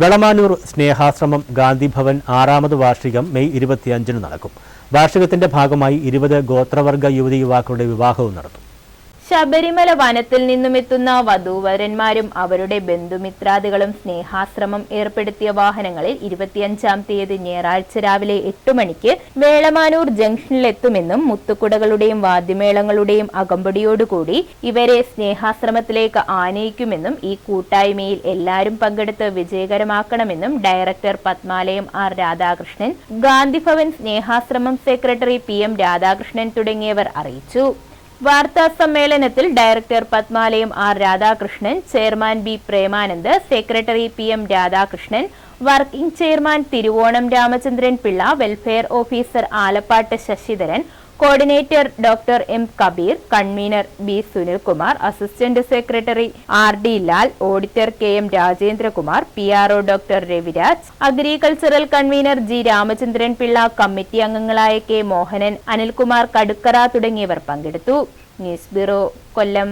വെളമാനൂർ സ്നേഹാശ്രമം ഗാന്ധിഭവൻ ആറാമത് വാർഷികം മെയ് ഇരുപത്തിയഞ്ചിന് നടക്കും. വാർഷികത്തിന്റെ ഭാഗമായി ഇരുപത് ഗോത്രവർഗ യുവതി യുവാക്കളുടെ വിവാഹവും നടത്തും. ശബരിമല വനത്തിൽ നിന്നുമെത്തുന്ന വധൂവരന്മാരും അവരുടെ ബന്ധുമിത്രാദികളും സ്നേഹാശ്രമം ഏർപ്പെടുത്തിയ വാഹനങ്ങളിൽ ഇരുപത്തിയഞ്ചാം തീയതി ഞായറാഴ്ച രാവിലെ എട്ട് മണിക്ക് വേളമാനൂർ ജംഗ്ഷനിലെത്തുമെന്നും മുത്തുക്കുടകളുടെയും വാദ്യമേളങ്ങളുടെയും അകമ്പടിയോടുകൂടി ഇവരെ സ്നേഹാശ്രമത്തിലേക്ക് ആനയിക്കുമെന്നും ഈ കൂട്ടായ്മയിൽ എല്ലാവരും പങ്കെടുത്ത് വിജയകരമാക്കണമെന്നും director Padmalayam R Radhakrishnan Gandhi Bhavan Snehashramam secretary P M Radhakrishnan തുടങ്ങിയവർ അറിയിച്ചു. വാർത്താ സമ്മേളനത്തിൽ director Padmalayam R Radhakrishnan chairman B Premanand secretary P M Radhakrishnan working chairman Thiruvonam Ramachandran Pillai welfare officer Alappad Sasidharan coordinator doctor M Kabeer convener B Sunilkumar assistant secretary R D Lal auditor K M Rajendrakumar P R O doctor Raviraj agricultural convener G Ramachandran Pillai committee അംഗങ്ങളായ K Mohanan Anilkumar കടുക്കറ തുടങ്ങിയവർ പങ്കെടുത്തു. News bureau Kollam.